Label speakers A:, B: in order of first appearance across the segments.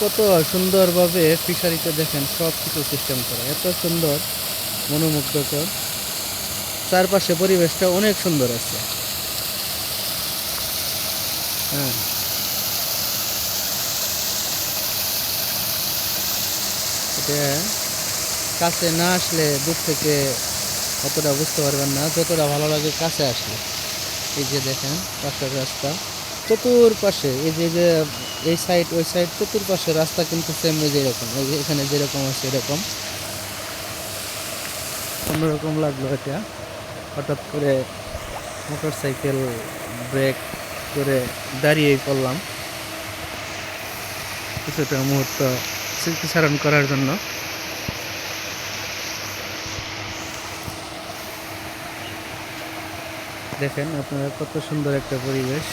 A: কত সুন্দরভাবে ফিশারিতে দেখেন সব কিছু সিস্টেম করা। এত সুন্দর, মনোমুগ্ধকর। চারপাশে পরিবেশটা অনেক সুন্দর আছে। হ্যাঁ। এটা কাছে না আসলে দূর থেকে অতটা বুঝতে পারবেন না, যতটা ভালো লাগে কাছে আসলে। এই যে দেখেন, পাশের রাস্তা। চতুর্পাশে এই যে যে এই সাইড ওই সাইড চতুর্পাশে রাস্তা কিন্তু সেম ওই যে এরকম এই যে এখানে যেরকম আছে এরকম অন্যরকম লাগল এটা। হঠাৎ করে মোটর সাইকেল ব্রেক করে দাঁড়িয়েই পড়লাম। কিছুটা মুহূর্ত স্মৃতিচারণ করার জন্য। দেখেন আপনারা কত সুন্দর একটা পরিবেশ।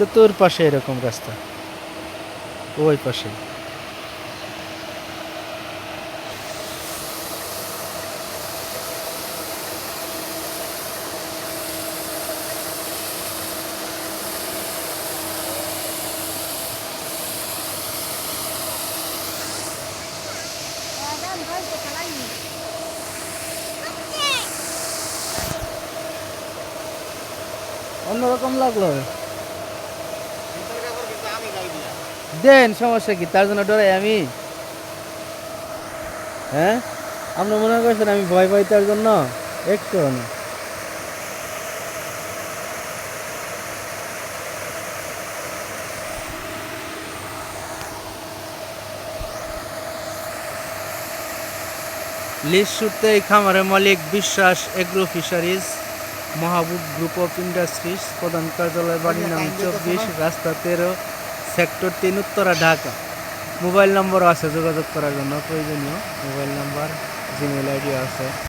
A: চতুর্পাশে এরকম রাস্তা। ওই পাশে অন্যরকম লাগল। দেন সমস্যা কি? তার জন্য ডরাই আমি। হ্যাঁ? আপনি মনে করছেন আমি ভয় পাই তার জন্য? একটু। না লিস্ট শুটতে এই খামারের মালিক Biswas agro fisheries Mahabub group of industries প্রধান কার্যালয় বাড়ি নাম চব্বিশ রাস্তা তেরো সেক্টর তিন, উত্তরা, ঢাকা। মোবাইল নম্বরও আছে, যোগাযোগ করার জন্য প্রয়োজনীয়। মোবাইল নাম্বার জিমেল আইডিও আছে।